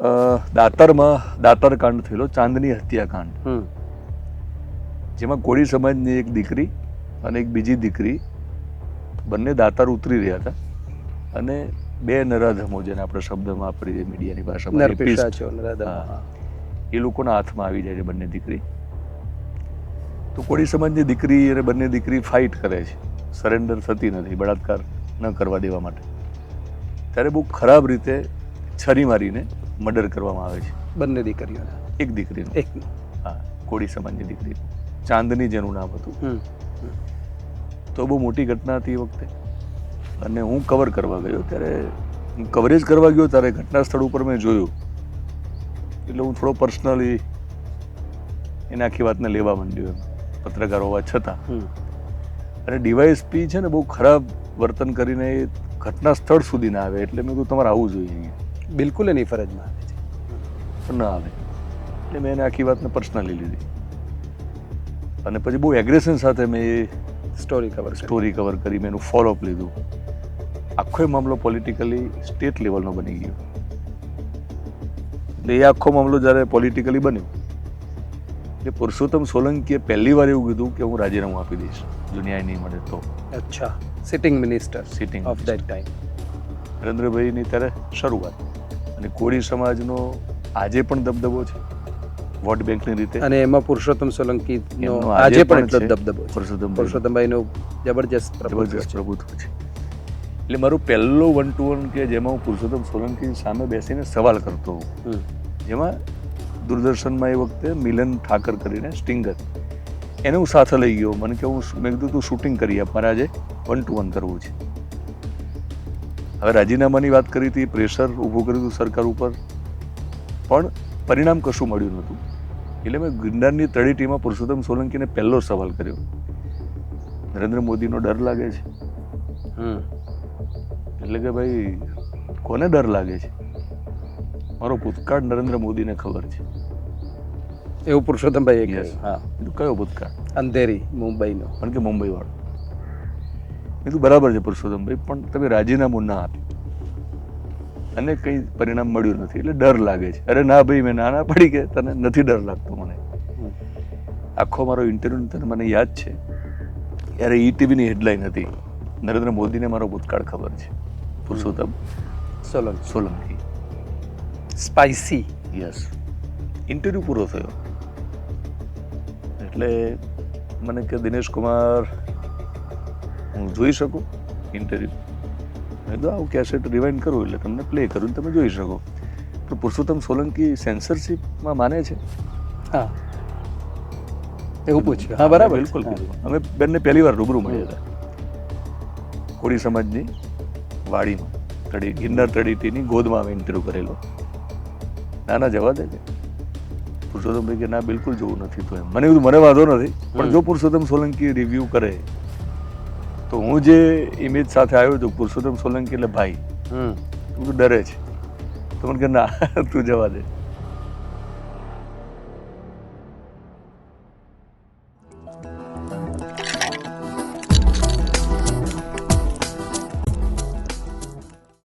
દાતરમાં દાતરકાંડ થયેલો ચાંદની હત્યાકાંડ. જેમાં કોળી સમાજની એક દીકરી અને એક બીજી દીકરી બંને દાતાર ઉતરી રહ્યા હતા અને બે નરાધમો જેને આપણે શબ્દમાં વાપરીએ મીડિયાની ભાષામાં. એ લોકોના હાથમાં આવી જાય છે બંને દીકરી. તો કોળી સમાજની દીકરી અને બંને દીકરી ફાઇટ કરે છે. સરેન્ડર થતી નથી બળાત્કાર ન કરવા દેવા માટે. ત્યારે બહુ ખરાબ રીતે છરી મારીને મર્ડર કરવામાં આવે છે. બંને દીકરીઓના. એક દીકરીનું. એક હા કોળી સમાજની દીકરી. ચાંદની જેનું નામ હતું. તો બહુ મોટી ઘટના હતી એ વખતે. અને હું કવર કરવા ગયો. ત્યારે હું કવરેજ કરવા ગયો ત્યારે ઘટના સ્થળ ઉપર મેં જોયું. એટલે હું થોડો પર્સનલી એને આખી વાતને લેવા માંડ્યો એમ. પત્રકાર હોવા છતાં. અને ડીવાયએસપી છે ને બહુ ખરાબ વર્તન કરીને એ ઘટના સ્થળ સુધી ના આવે. એટલે મેં કીધું તમારે આવવું જોઈએ અહીંયા. બિલકુલ એની ફરજમાં આવે છે. ના આવે. એટલે મેં એને આખી વાતને પર્સનલી લીધી. અને પછી બહુ એગ્રેશન સાથે મેં એ સ્ટોરી કવર સ્ટોરી કવર કરી મેં એનું ફોલોઅપ લીધું. આખો એ મામલો પોલિટિકલી સ્ટેટ લેવલનો બની ગયો. એટલે એ આખો મામલો જ્યારે પોલિટિકલી બન્યો એટલે પુરુષોત્તમ સોલંકીએ પહેલી વાર એવું કીધું કે હું રાજીનામું આપી દઈશ. જો ન્યાય નહીં મળે તો. અચ્છા. Sitting minister sitting of that time નરેન્દ્રભાઈની ત્યારે શરૂઆત. અને કોળી સમાજનો આજે પણ દબદબો છે વોટ બેંકની રીતે. અને એમાં પુરુષોત્તમ સોલંકી આજે પણ એટલો દબદબો પુરુષોત્તમ પુરુષોત્તમભાઈ નું જબરજસ્ત જબરજસ્ત છે. પ્રભુત્વ છે. એટલે મારું પહેલો વન ટુ વન કે જેમાં હું પુરુષોત્તમ સોલંકી સામે બેસીને સવાલ કરતો હોઉં. જેમાં દૂરદર્શનમાં એ વખતે મિલન ઠાકર કરીને સ્ટિંગર. એને હું સાથે લઈ ગયો. મને કે હું મેં કીધું તું શૂટિંગ કરી આપ. મારે આજે વન ટુ વન કરવું છે. હવે રાજીનામાની વાત કરી હતી પ્રેશર ઊભું કર્યું હતું સરકાર ઉપર પણ પરિણામ કશું મળ્યું નહોતું. એટલે મેં ગિરનારની તળેટીમાં પુરુષોત્તમ સોલંકીને પહેલો સવાલ કર્યો. નરેન્દ્ર મોદીનો ડર લાગે છે? એટલે કે ભાઈ કોને ડર લાગે છે? મારો ભૂતકાળ નરેન્દ્ર મોદીને ખબર છે. એવું પુરુષોત્તમભાઈ હા. કયો ભૂતકાળ? અંધેરી મુંબઈનો. કારણ કે મુંબઈ વાળો કીધું બરાબર છે પુરુષોત્તમભાઈ પણ તમે રાજીનામું ના આપ્યું. અને કંઈ પરિણામ મળ્યું નથી એટલે ડર લાગે છે. અરે ના ભાઈ મેં ના ના પડી કે તને નથી ડર લાગતો મને. આખો મારો ઇન્ટરવ્યુ તને મને યાદ છે? ત્યારે ઈ ટીવીની હેડલાઇન હતી નરેન્દ્ર મોદીને મારો ભૂતકાળ ખબર છે. Purushottam? Solanki. Solanki. Spicy yes interview પૂરો થયો. એટલે મને કે દિનેશ કુમાર હું જોઈ શકું ઇન્ટરવ્યૂ મેં કીધું આવું કેસેટ રિવાઇન્ડ કરું એટલે તમને પ્લે કરું તમે જોઈ શકો. પણ પુરુષોત્તમ સોલંકી સેન્સરશિપમાં માને છે? હા. એવું પૂછ્યું. હા બરાબર. બિલકુલ અમે બેનને પહેલી વાર રૂબરૂ મળ્યા હતા. કોળી સમાજની વાડીમાં તળી ગિરનાર તળીટીની ગોદમાં અમે ઇન્ટરવ્યૂ કરેલો. નાના જવા દે કે પુરુષોત્તમભાઈ કે ના બિલકુલ જોવું નથી તો એમ. મને એવું મને વાંધો નથી. પણ જો પુરુષોત્તમ સોલંકી રિવ્યૂ કરે તો હું જે ઇમેજ સાથે આવ્યો છું પુરુષોત્તમ સોલંકી એટલે ભાઈ. તું તો ડરે છે. તો મને કે ના તું જવા દે.